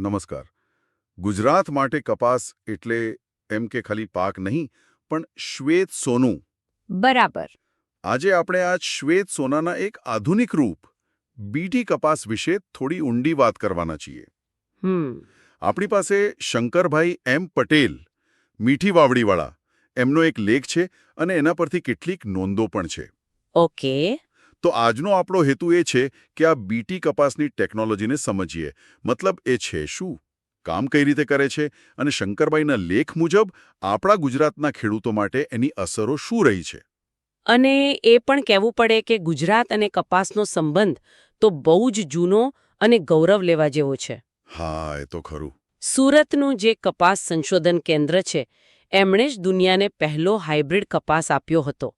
નમસ્કાર. ગુજરાત માટે કપાસ એટલે એમ કે ખાલી પાક નહીં પણ શ્વેત સોનું. બરાબર. આજે આપણે આ શ્વેત સોનાના એક આધુનિક રૂપ બીટી કપાસ વિશે થોડી ઊંડી વાત કરવાના છીએ. આપણી પાસે શંકરભાઈ એમ પટેલ મીઠી વાવડીવાળા એમનો એક લેખ છે અને એના પરથી કેટલીક નોંધો પણ છે. ઓકે. તો આજનો આપણો હેતુ એ છે કે આ બીટી કપાસની ટેકનોલોજીને સમજીએ. મતલબ એ છે શું? કામ કઈ રીતે કરે છે? અને શંકરભાઈના લેખ મુજબ આપણા ગુજરાતના ખેડૂતો માટે એની અસરો શું રહી છે? અને એ પણ કહેવું પડે કે ગુજરાત અને કપાસનો સંબંધ તો બહુ જ જૂનો અને ગૌરવ લેવા જેવો છે. હા એ તો ખરું. સુરતનું જે કપાસ સંશોધન કેન્દ્ર છે એમણે જ દુનિયાને પહેલો હાઇબ્રિડ કપાસ આપ્યો હતો.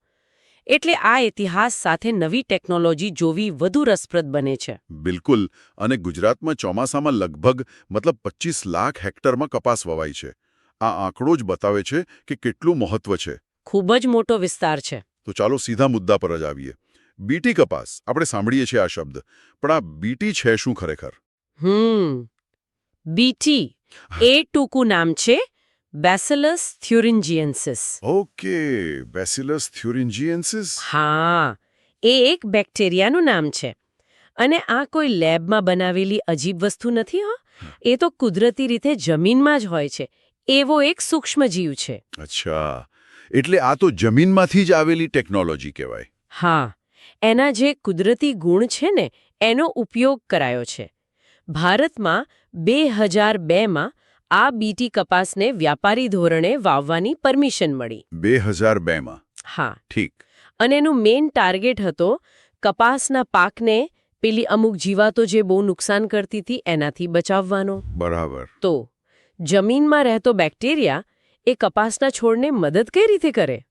એટલે આ ઇતિહાસ સાથે નવી ટેકનોલોજી જોવી વધુ રસપ્રદ બને છે. બિલકુલ અને ગુજરાતમાં ચોમાસામાં લગભગ મતલબ 25 લાખ હેક્ટરમાં કપાસ વવાય છે. આ આંકડો જ બતાવે છે કે કેટલું મહત્વ છે. ખૂબ જ મોટો વિસ્તાર છે. તો ચાલો સીધા મુદ્દા પર જ આવીએ. બીટી કપાસ આપણે સાંભળીએ છીએ આ શબ્દ પણ આ બીટી છે શું ખરેખર? હમ બીટી એ ટૂંકું નામ છે બેસેલસ થ્યુરિન્જિયન્સિસ ઓકે બેસિલસ થ્યુરિન્જિયન્સિસ હા એ એક બેક્ટેરિયાનું નામ છે. અને આ કોઈ લેબમાં બનાવેલી અજીબ વસ્તુ નથી હો? એ તો કુદરતી રીતે જમીનમાં જ હોય છે. એવો એક સૂક્ષ્મ જીવ છે. અચ્છા. એટલે આ તો જમીનમાંથી જ આવેલી ટેકનોલોજી કહેવાય. હા એના જે કુદરતી ગુણ છે ને એનો ઉપયોગ કરાયો છે. ભારતમાં બે હજાર બેમાં આ બીટી કપાસને વ્યાપારી ધોરણે વાવવાની પરમિશન મળી. બે હજાર બેમાં હા. ઠીક. અને એનું મેઇન ટાર્ગેટ હતો કપાસના પાકને પેલી અમુક જીવાતો જે બહુ નુકસાન કરતી હતી એનાથી બચાવવાનો. બરાબર. તો જમીનમાં રહેતો બેક્ટેરિયા એ કપાસના છોડને મદદ કઈ રીતે કરે?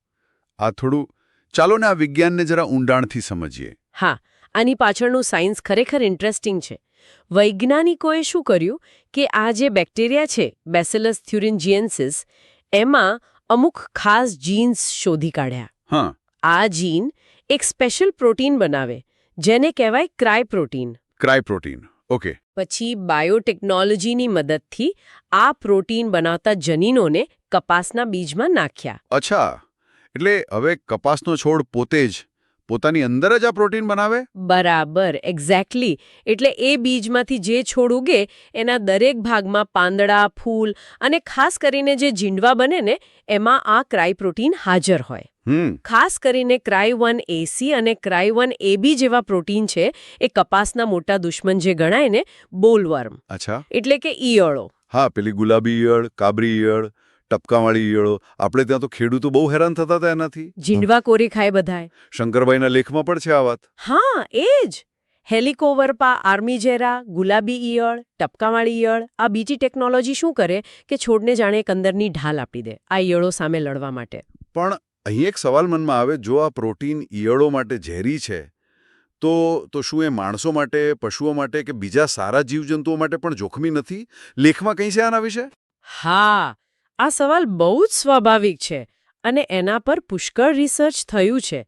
આ થોડું ચાલો ને આ વિજ્ઞાનને જરા ઊંડાણથી સમજીએ. હા આની પાછળનું સાયન્સ ખરેખર ઇન્ટરેસ્ટિંગ છે. વૈજ્ઞાનિકોએ શું કર્યું કે આ જે બેક્ટેરિયા છે બેસેલસ થ્યુરિન્જિયન્સિસ એમાં અમુક ખાસ જીન્સ શોધી કાઢ્યા. આ જીન એક સ્પેશિયલ પ્રોટીન બનાવે જેને કહેવાય Cry protein Cry protein okay પછી બાયોટેકનોલોજીની મદદથી આ પ્રોટીન બનાવતા જનીનોને કપાસના બીજમાં નાખ્યા. અચ્છા. એટલે હવે કપાસનો છોડ પોતે જ પોતાની અંદર જ આ પ્રોટીન બનાવે? બરાબર એક્ઝેક્ટલી એટલે એ બીજમાંથી જે છોડ ઉગે એના દરેક ભાગમાં પાંદડા ફૂલ અને ખાસ કરીને જે જીંડવા બને ને એમાં આ ક્રાય પ્રોટીન હાજર હોય. ખાસ કરીને ક્રાય વન એસી અને ક્રાય વન એબી જેવા પ્રોટીન છે એ કપાસના મોટા દુશ્મન જે ગણાય ને બોલવર્મ. અચ્છા. એટલે કે ઈયળો. હા પેલી ગુલાબી ઈયળ કાબરી ઈયળ ટપકાવાળી ઈયળો. આપણે ત્યાં તો ખેડૂતો બહુ હેરાન થતા હતા એનાથી. જીંડવા કોરી ખાય બધાય. શંકરભાઈના લેખમાં પણ છે આ વાત. હા એ જ હેલિકોવર્પા આર્મીજેરા ગુલાબી ઈયળ ટપકાવાળી ઈયળ આ બીજી ટેકનોલોજી શું કરે કે છોડને જાણે એક અંદરની ઢાલ આપી દે આ ઈયળો સામે લડવા માટે. પણ અહીં એક સવાલ મનમાં આવે જો આ પ્રોટીન ઈયળો માટે ઝેરી છે તો તો શું એ માણસો માટે પશુઓ માટે કે બીજા સારા જીવજંતુઓ માટે પણ જોખમી નથી? લેખમાં કંઈ છે આના વિશે? હા આ સવાલ બહુ જ સ્વાભાવિક છે અને એના પર પુષ્કળ રિસર્ચ થયું છે.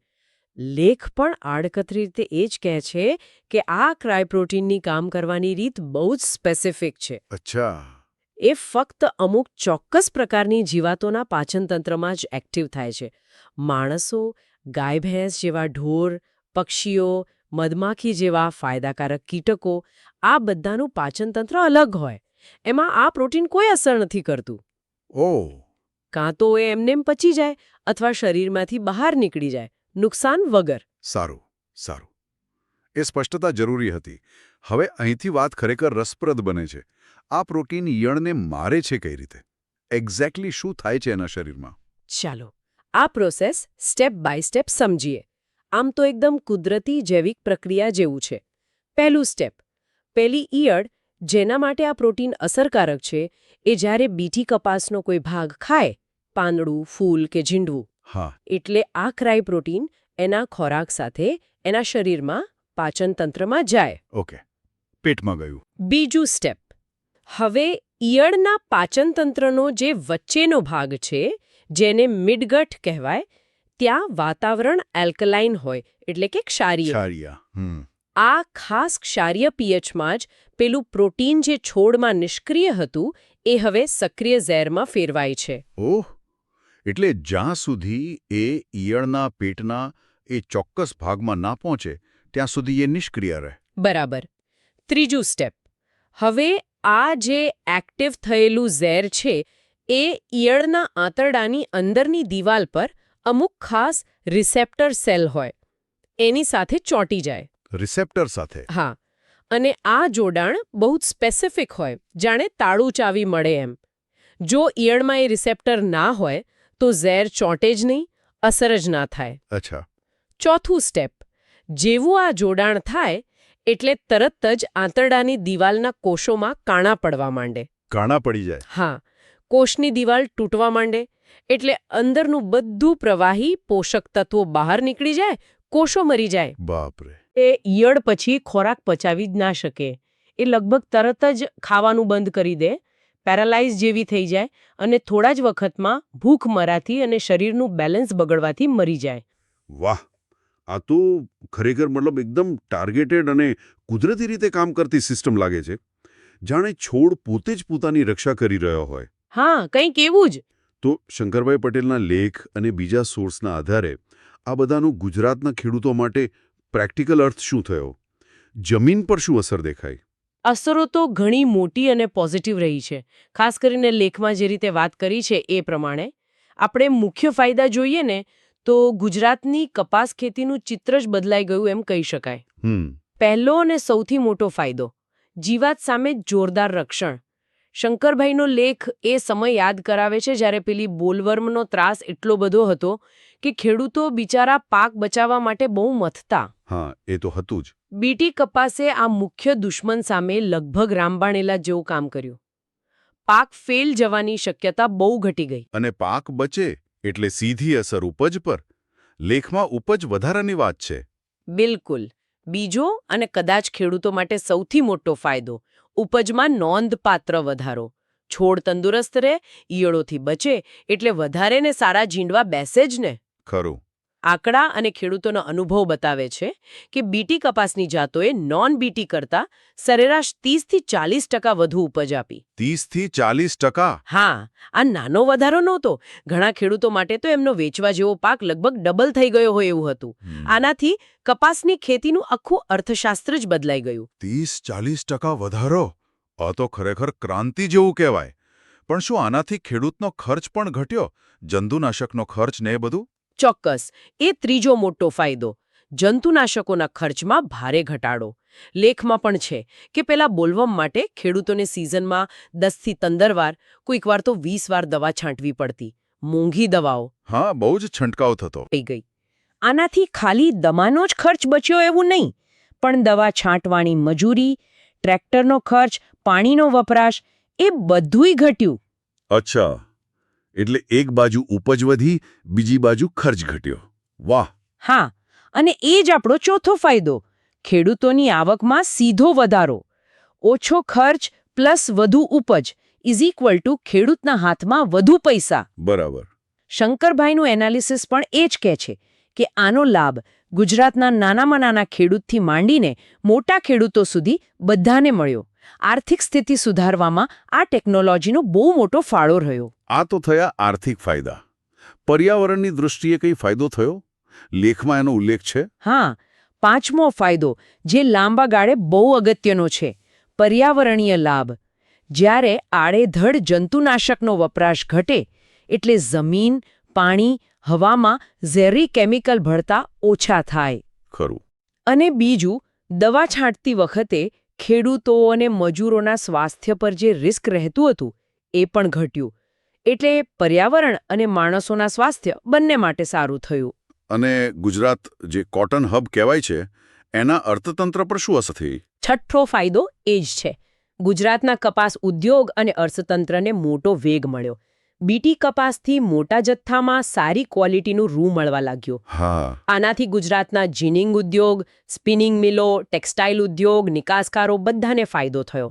લેખ પણ આડકતરી રીતે એ જ કહે છે કે આ ક્રાયપ્રોટીનની કામ કરવાની રીત બહુ જ સ્પેસિફિક છે. અચ્છા. એ ફક્ત અમુક ચોક્કસ પ્રકારની જીવાતોના પાચનતંત્રમાં જ એક્ટિવ થાય છે. માણસો ગાય ભેંસ જેવા ઢોર પક્ષીઓ મધમાખી જેવા ફાયદાકારક કીટકો આ બધાનું પાચનતંત્ર અલગ હોય. એમાં આ પ્રોટીન કોઈ અસર નથી કરતું. ઓહ. કાં તો એ એમનેમ પચી જાય અથવા શરીરમાંથી બહાર નીકળી જાય. નુકસાન વગર. સારું સારું. એ સ્પષ્ટતા જરૂરી હતી. હવે અહીંથી વાત ખરેખર રસપ્રદ બને છે. આ પ્રોટીન યણને મારે છે કઈ રીતે? એક્ઝેક્ટલી શું થાય છે એના શરીરમાં? ચાલો આ પ્રોસેસ સ્ટેપ બાય સ્ટેપ સમજીએ. આમ તો એકદમ કુદરતી જૈવિક પ્રક્રિયા જેવું છે. પહેલું સ્ટેપ પહેલી ઈયળ જેના માટે આ પ્રોટીન અસરકારક છે એ જ્યારે બીટી કપાસનો કોઈ ભાગ ખાય પાંદડું ફૂલ કે ઝીંડવું હા. એટલે આ ક્રાય પ્રોટીન એના ખોરાક સાથે એના શરીરમાં પાચનતંત્રમાં જાય. ઓકે. પેટમાં ગયું. બીજું સ્ટેપ. હવે ઈયળના પાચનતંત્રનો જે વચ્ચેનો ભાગ છે જેને મિડગઠ કહેવાય ત્યાં વાતાવરણ એલ્કલાઇન હોય એટલે કે ક્ષારીય. આ ખાસ ક્ષારીય પીએચમાં જ પેલું પ્રોટીન જે છોડમાં નિષ્ક્રિય હતું એ હવે સક્રિય ઝેરમાં ફેરવાય છે. ઓહ! એટલે જ્યાં સુધી એ ઈયળના પેટના એ ચોક્કસ ભાગમાં ના પહોંચે ત્યાં સુધી એ નિષ્ક્રિય રહે. બરાબર. ત્રીજું સ્ટેપ. હવે આ જે એક્ટિવ થયેલું ઝેર છે એ ઈયળના આંતરડાની અંદરની દિવાલ પર અમુક ખાસ રિસેપ્ટર સેલ હોય. એની સાથે ચોંટી જાય. રિસેપ્ટર સાથે? હા. અને આ જોડાણ બહુ જ સ્પેસિફિક હોય જાણે તાળું ચાવી મળે એમ. જો ઈયળમાં એ રિસેપ્ટર ના હોય તો ઝેર ચોંટે જ નહીં અસર જ ના થાય. અચ્છા. ચોથું સ્ટેપ જેવું આ જોડાણ થાય એટલે તરત જ આંતરડાની દિવાલના કોષોમાં કાણા પડવા માંડે. કાણા પડી જાય. હા કોષની દિવાલ તૂટવા માંડે એટલે અંદરનું બધું પ્રવાહી પોષક તત્વો બહાર નીકળી જાય કોષો મરી જાય. બાપરે. એ ઈયળ પછી ખોરાક પચાવી જ ના શકે. એ લગભગ તરત જ ખાવાનું બંધ કરી દે પેરાલાઇઝ જેવી થઈ જાય અને થોડા જ વખતમાં ભૂખ મરાથી અને શરીરનું બેલેન્સ બગડવાથી મરી જાય. વાહ! આ તો ખરેખર મતલબ એકદમ ટાર્ગેટેડ અને કુદરતી રીતે કામ કરતી સિસ્ટમ લાગે છે. જાણે છોડ પોતે જ પોતાની રક્ષા કરી રહ્યો હોય. હા કંઈક એવું જ. તો શંકરભાઈ પટેલના લેખ અને બીજા સોર્સના આધારે આ બધાનું ગુજરાતના ખેડૂતો માટે પ્રેક્ટિકલ અર્થ શું થયો? જમીન પર શું અસર દેખાઈ? અસરો તો ઘણી મોટી અને પોઝિટિવ રહી છે. ખાસ કરીને લેખમાં જે રીતે વાત કરી છે એ પ્રમાણે. આપણે મુખ્ય ફાયદા જોઈએ ને તો ગુજરાતની કપાસ ખેતીનું ચિત્ર જ બદલાઈ ગયું એમ કહી શકાય. પહેલો અને સૌથી મોટો ફાયદો જીવાત સામે જોરદાર રક્ષણ. શંકરભાઈનો લેખ એ સમય યાદ કરાવે છે જ્યારે પેલી બોલવર્મનો ત્રાસ એટલો બધો હતો કે ખેડૂતો બિચારા પાક બચાવવા માટે બહુ મથતા. હા એ તો હતું જ. બીટી કપાસે આ મુખ્ય દુશ્મન સામે લગભગ રામબાણેલા જેવું કામ કર્યું. પાક ફેલ જવાની શક્યતા બહુ ઘટી ગઈ. અને પાક બચે એટલે સીધી અસર ઉપજ પર. લેખમાં ઉપજ વધારાની વાત છે. બિલકુલ. બીજો અને કદાચ ખેડૂતો માટે સૌથી મોટો ફાયદો ઉપજમાં નોંધપાત્ર વધારો. છોડ તંદુરસ્ત રહે ઈયળોથી બચે એટલે વધારે ને સારા જીંડવા બેસે જ ને. ખરું. આંકડા અને ખેડૂતોનો અનુભવ બતાવે છે કે બીટી કપાસની જાતોએ નોન બીટી કરતા સરેરાશ ત્રીસથી ચાલીસ ટકા વધુ ઉપજ આપી. ત્રીસથી ચાલીસ ટકા? હા આ નાનો વધારો નહોતો. ઘણા ખેડૂતો માટે તો એમનો વેચવા જેવો પાક લગભગ ડબલ થઈ ગયો હોય એવું હતું. આનાથી કપાસની ખેતીનું આખું અર્થશાસ્ત્ર જ બદલાઈ ગયું. ત્રીસ ચાલીસ ટકા વધારો? આ તો ખરેખર ક્રાંતિ જેવું કહેવાય. પણ શું આનાથી ખેડૂતનો ખર્ચ પણ ઘટ્યો? જંતુનાશકનો ખર્ચ ને એ બધું? ચોક્કસ એ ત્રીજો મોટો ફાયદો. જંતુનાશકોના ખર્ચમાં ભારે ઘટાડો. લેખમાં પણ છે કે પેલા બોલવમ માટે ખેડૂતોને સિઝનમાં દસથી પંદર વાર કોઈક વાર તો વીસ વાર દવા છાંટવી પડતી. મોંઘી દવાઓ. હા બહુ જ છંટકાવ થતો. થઈ ગઈ. આનાથી ખાલી દમાનો જ ખર્ચ બચ્યો એવું નહીં. પણ દવા છાંટવાની મજૂરી ટ્રેક્ટરનો ખર્ચ પાણીનો વપરાશ એ બધુંય ઘટ્યું. અચ્છા. એટલે એક બાજુ ઉપજ વધી બીજી બાજુ ખર્ચ ઘટ્યો. વાહ! હા અને એ જ આપણો ચોથો ફાયદો. ખેડૂતોની આવકમાં સીધો વધારો. ઓછો ખર્ચ પ્લસ વધુ ઉપજ ઇઝ ઇક્વલ ટુ ખેડૂતના હાથમાં વધુ પૈસા. બરાબર. શંકરભાઈનું એનાલિસિસ પણ એ જ કહે છે કે આનો લાભ ગુજરાતના નાનામાં નાના ખેડૂતથી માંડીને મોટા ખેડૂતો સુધી બધાને મળ્યો. આર્થિક સ્થિતિ સુધારવામાં આ ટેકનોલોજીનો બહુ મોટો ફાળો રહ્યો. આ તો થયા આર્થિક ફાયદા. પર્યાવરણની દૃષ્ટિએ કંઈ ફાયદો થયો? લેખમાં એનો ઉલ્લેખ છે? હા પાંચમો ફાયદો જે લાંબા ગાળે બહુ અગત્યનો છે પર્યાવરણીય લાભ. જ્યારે આડેધડ જંતુનાશકનો વપરાશ ઘટે એટલે જમીન પાણી હવામાં ઝેરી કેમિકલ ભળતા ઓછા થાય. ખરું. અને બીજું દવા છાંટતી વખતે ખેડૂતો અને મજૂરોના સ્વાસ્થ્ય પર જે રિસ્ક રહેતું હતું એ પણ ઘટ્યું. એટલે પર્યાવરણ અને માણસોના સ્વાસ્થ્ય બંને માટે સારું થયું. અને ગુજરાત જે કોટન હબ કહેવાય છે એના અર્થતંત્ર પર શું અસર થઈ? છઠ્ઠો ફાયદો એ જ છે. ગુજરાતના કપાસ ઉદ્યોગ અને અર્થતંત્રને મોટો વેગ મળ્યો. બીટી કપાસથી મોટા જથ્થામાં સારી ક્વોલિટીનું રૂ મળવા લાગ્યો. આનાથી ગુજરાતના જીનિંગ ઉદ્યોગ સ્પિનિંગ મિલો ટેક્સટાઇલ ઉદ્યોગ નિકાસકારો બધાને ફાયદો થયો.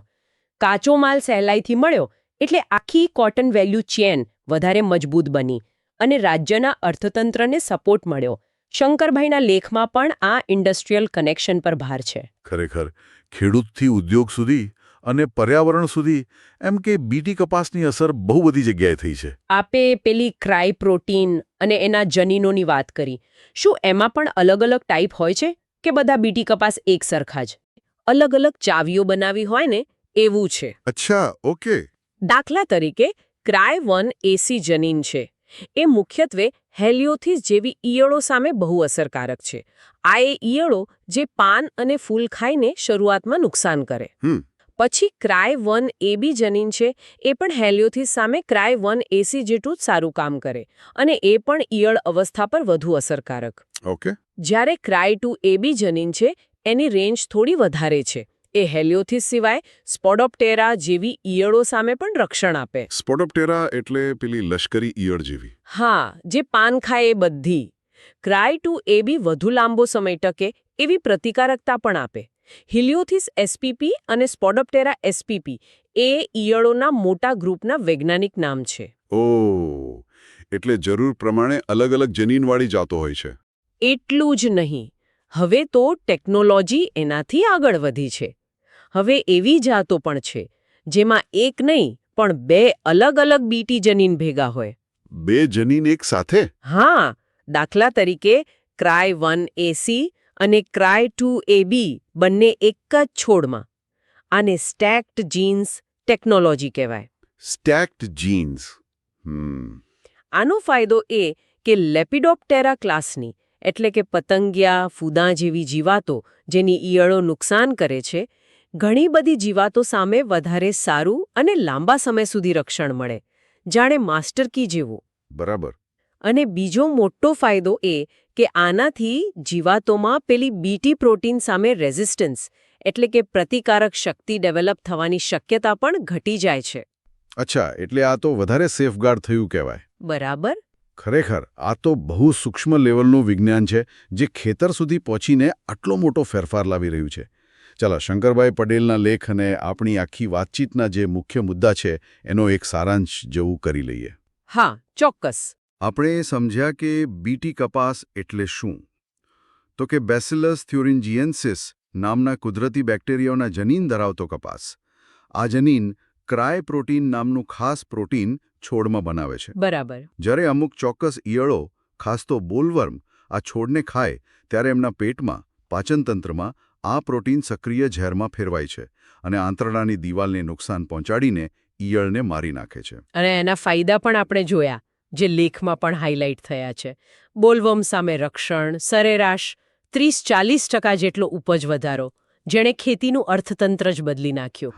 કાચો માલ સહેલાઈથી મળ્યો એટલે આખી કોટન વેલ્યુ ચેન વધારે મજબૂત બની અને રાજ્યના અર્થતંત્રને સપોર્ટ મળ્યો. શંકરભાઈના લેખમાં પણ આ ઇન્ડસ્ટ્રીયલ કનેક્શન પર ભાર છે. ખરેખર ખેડૂતથી ઉદ્યોગ સુધી અને પર્યાવરણ સુધી એમ કે બીટી કપાસની અસર બહુ બધી જગ્યાએ થઈ છે. આપે પેલી ક્રાય પ્રોટીન અને એના જનીનોની વાત કરી. શું એમાં પણ અલગ અલગ ટાઈપ હોય છે કે બધા બીટી કપાસ એક સરખા જ? અલગ અલગ ચાવીઓ બનાવી હોય ને એવું છે. અચ્છા ઓકે. દાખલા તરીકે ક્રાય વન એસી જનીન છે. એ મુખ્યત્વે હેલિયોથીસ જેવી ઈયળો સામે બહુ અસરકારક છે. આ એ ઈયળો જે પાન અને ફૂલ ખાઈને શરૂઆતમાં નુકસાન કરે. હમ. પછી ક્રાય વન એબી જનીન છે એ પણ હેલિયોથિસ સામે ક્રાય વન એસી જેટલું જ સારું કામ કરે અને એ પણ ઈયળ અવસ્થા પર વધુ અસરકારક. ઓકે. જ્યારે ક્રાય ટુ એબી જનીન છે એની રેન્જ થોડી વધારે છે. એ હેલિયોથિસ સિવાય સ્પોડોપ્ટેરા જેવી ઈયળો સામે પણ રક્ષણ આપે. સ્પોડોપટેરા એટલે પેલી લશ્કરી ઈયળ જેવી. હા જે પાન ખાય એ બધી. ક્રાય ટુ એબી વધુ લાંબો સમય ટકે એવી પ્રતિકારકતા પણ આપે. હિલિયોથિસ એસપીપી અને સ્પોડોપ્ટેરા એસપીપી એ ઈયળોના મોટા ગ્રુપના વૈજ્ઞાનિક નામ છે. ઓ એટલે જરૂર પ્રમાણે અલગ અલગ જનીનવાળી જાતો હોય છે. એટલું જ નહીં હવે તો ટેકનોલોજી એનાથી આગળ વધી છે. હવે એવી જાતો પણ છે જેમાં એક નહીં પણ બે અલગ અલગ બીટી જનીન ભેગા હોય. બે જનીન એક સાથે? હા દાખલા તરીકે ક્રાય વન એસી અને ક્રાય ટુ એબી બંને એક જ છોડમાં. આને સ્ટેક્ડ જીન્સ ટેકનોલોજી કહેવાય. Stacked genes. હમ. આનો ફાયદો એ કે લેપિડોપ્ટેરા ક્લાસની એટલે કે પતંગિયા ફૂદા જેવી જીવાતો જેની ઈયળો નુકસાન કરે છે ઘણી બધી જીવાતો સામે વધારે સારું અને લાંબા સમય સુધી રક્ષણ મળે. જાણે માસ્ટર કી જેવું. બરાબર. અને બીજો મોટો ફાયદો એ કે આનાથી જીવાતોમાં પેલી બીટી પ્રોટીન સામે રેઝિસ્ટન્સ એટલે કે પ્રતિકારક શક્તિ ડેવલપ થવાની શક્યતા પણ ઘટી જાય છે. અચ્છા એટલે આ તો વધારે સેફગાર્ડ થયું કહેવાય. બરાબર. ખરેખર આ તો બહુ સૂક્ષ્મ લેવલનું વિજ્ઞાન છે જે ખેતર સુધી પહોંચીને આટલો મોટો ફેરફાર લાવી રહ્યું છે. ચાલો શંકરભાઈ પટેલના લેખ અને આપણી આખી વાતચીતના જે મુખ્ય મુદ્દા છે એનો એક સારાંશ જેવું કરી લઈએ. હા ચોક્કસ. આપણે સમજ્યા કે બીટી કપાસ એટલે શું? તો કે બેસિલસ થ્યુરિન્જિયન્સિસ નામના કુદરતી બેક્ટેરિયાઓના જનીન ધરાવતો કપાસ. આ જનીન ક્રાય પ્રોટીન નામનું ખાસ પ્રોટીન છોડમાં બનાવે છે. બરાબર. જ્યારે અમુક ચોક્કસ ઈયળો ખાસ તો બોલવર્મ આ છોડને ખાય ત્યારે એમના પેટમાં પાચનતંત્રમાં આ પ્રોટીન સક્રિય ઝેરમાં ફેરવાય છે અને આંતરડાની દિવાલને નુકસાન પહોંચાડીને ઈયળને મારી નાખે છે. અને એના ફાયદા પણ આપણે જોયા. જે લેખમાં પણ હાઇલાઇટ થયા છે. બોલવમ સામે રક્ષણ સરેરાશ ત્રીસ ચાલીસ ટકા જેટલો ઉપજ વધારો જેણે ખેતીનું અર્થતંત્ર જ બદલી નાખ્યું.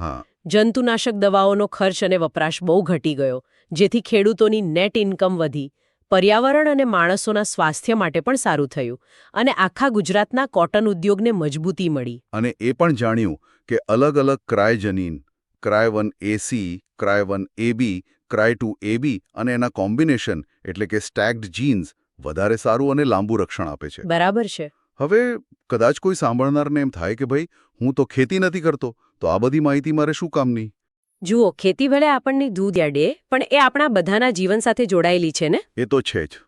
જંતુનાશક દવાઓનો ખર્ચ અને વપરાશ બહુ ઘટી ગયો જેથી ખેડૂતોની નેટ ઇન્કમ વધી. પર્યાવરણ અને માણસોના સ્વાસ્થ્ય માટે પણ સારું થયું અને આખા ગુજરાતના કોટન ઉદ્યોગને મજબૂતી મળી. અને એ પણ જાણ્યું કે અલગ અલગ ક્રાયજનીન Cry one AC Cry one AB Cry two AB અને એના કોમ્બિનેશન એટલે કે સ્ટેક્ડ જીન્સ વધારે સારું અને લાંબુ રક્ષણ આપે છે. બરાબર છે. હવે કદાચ કોઈ સાંભળનારને એમ થાય કે ભાઈ હું તો ખેતી નથી કરતો તો આ બધી માહિતી મારે શું કામની? જુઓ ખેતી ભલે આપણને દૂધ યાડે પણ એ આપણા બધાના જીવન સાથે જોડાયેલી છે ને? એ તો છે જ.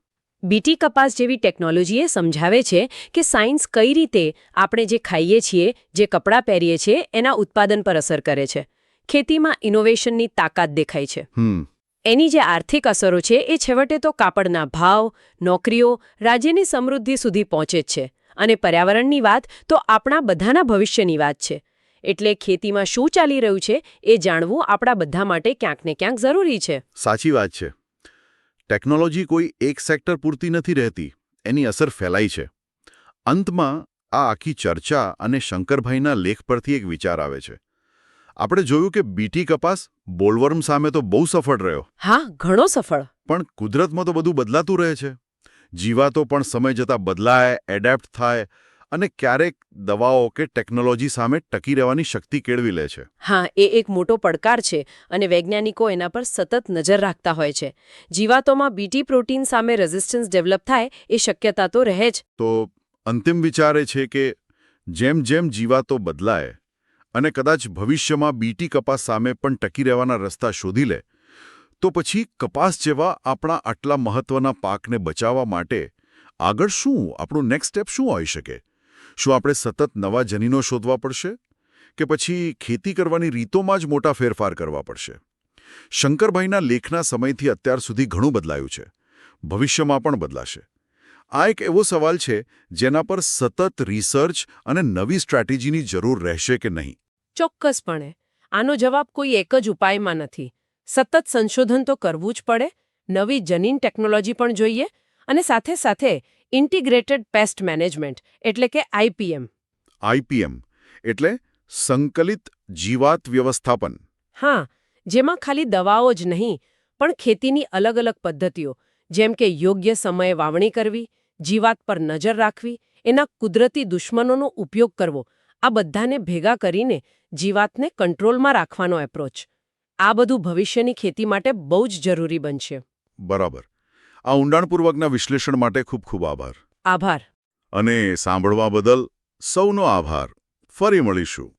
બીટી કપાસ જેવી ટેકનોલોજીએ સમજાવે છે કે સાયન્સ કઈ રીતે આપણે જે ખાઈએ છીએ જે કપડાં પહેરીએ છીએ એના ઉત્પાદન પર અસર કરે છે. ખેતીમાં ઇનોવેશનની તાકાત દેખાય છે. હમ. એની જે આર્થિક અસરો છે, એ છેવટે તો કાપડના ભાવ, નોકરીઓ, રાજ્યની સમૃદ્ધિ સુધી પહોંચે જ છે. અને પર્યાવરણની વાત તો આપણા બધાના ભવિષ્યની વાત છે. એટલે ખેતીમાં શું ચાલી રહ્યું છે, એ જાણવું આપણા બધા માટે ક્યાંક ને ક્યાંક જરૂરી છે. સાચી વાત છે. ટેકનોલોજી કોઈ એક સેક્ટર પૂરતી નથી રહેતી. એની અસર ફેલાઈ છે. અંતમાં આ આખી ચર્ચા અને શંકરભાઈના લેખ પરથી એક વિચાર આવે છે. આપણે જોયું કે બીટી કપાસ બોલવર્મ સામે તો બહુ સફળ રહ્યો. હા ઘણો સફળ. પણ કુદરતમાં તો બધું બદલાતું રહે છે. જીવાતો પણ સમય જતાં બદલાય એડેપ્ટ થાય અને ક્યારેક દવાઓ કે ટેકનોલોજી સામે ટકી રહેવાની શક્તિ કેળવી લે છે. હા એ એક મોટો પડકાર છે અને વૈજ્ઞાનિકો એના પર સતત નજર રાખતા હોય છે. જીવાતોમાં બીટી પ્રોટીન સામે રેઝિસ્ટન્સ ડેવલપ થાય એ શક્યતા તો રહે જ. તો અંતિમ વિચાર એ છે કે જેમ જેમ જીવાતો બદલાય અને કદાચ ભવિષ્યમાં બીટી કપાસ સામે પણ ટકી રહેવાના રસ્તા શોધી લે, તો પછી કપાસ જેવા આપણા આટલા મહત્વના પાકને બચાવવા માટે આગળ શું, આપણું નેક્સ્ટ સ્ટેપ શું હોઈ શકે? શું આપણે સતત નવા જનીનો શોધવા પડશે? કે પછી ખેતી કરવાની રીતોમાં જ મોટા ફેરફાર કરવા પડશે? શંકરભાઈના લેખના સમયથી અત્યાર સુધી ઘણું બદલાયું છે, ભવિષ્યમાં પણ બદલાશે. આ એક એવો સવાલ છે જેના પર સતત રિસર્ચ અને નવી સ્ટ્રેટેજીની જરૂર રહેશે કે નહીં? ચોક્કસપણે. આનો જવાબ કોઈ એક જ ઉપાયમાં નથી. સતત સંશોધન તો કરવું જ પડે નવી જનીન ટેકનોલોજી પણ જોઈએ અને સાથે સાથે ઇન્ટિગ્રેટેડ પેસ્ટ મેનેજમેન્ટ એટલે કે આઈપીએમ આઈપીએમ એટલે સંકલિત જીવાત વ્યવસ્થાપન હા જેમાં ખાલી દવાઓ જ નહીં પણ ખેતીની અલગ અલગ પદ્ધતિઓ જેમ કે યોગ્ય સમયે વાવણી કરવી જીવાત પર નજર રાખવી એના કુદરતી દુશ્મનોનો ઉપયોગ કરવો આ બધાને ભેગા કરીને જીવાતને કંટ્રોલમાં રાખવાનો એપ્રોચ આ બધું ભવિષ્યની ખેતી માટે બહુ જ જરૂરી બનશે. બરાબર. આ ઊંડાણપૂર્વકના વિશ્લેષણ માટે ખૂબ ખૂબ આભાર. આભાર. અને સાંભળવા બદલ સૌનો આભાર. ફરી મળીશું.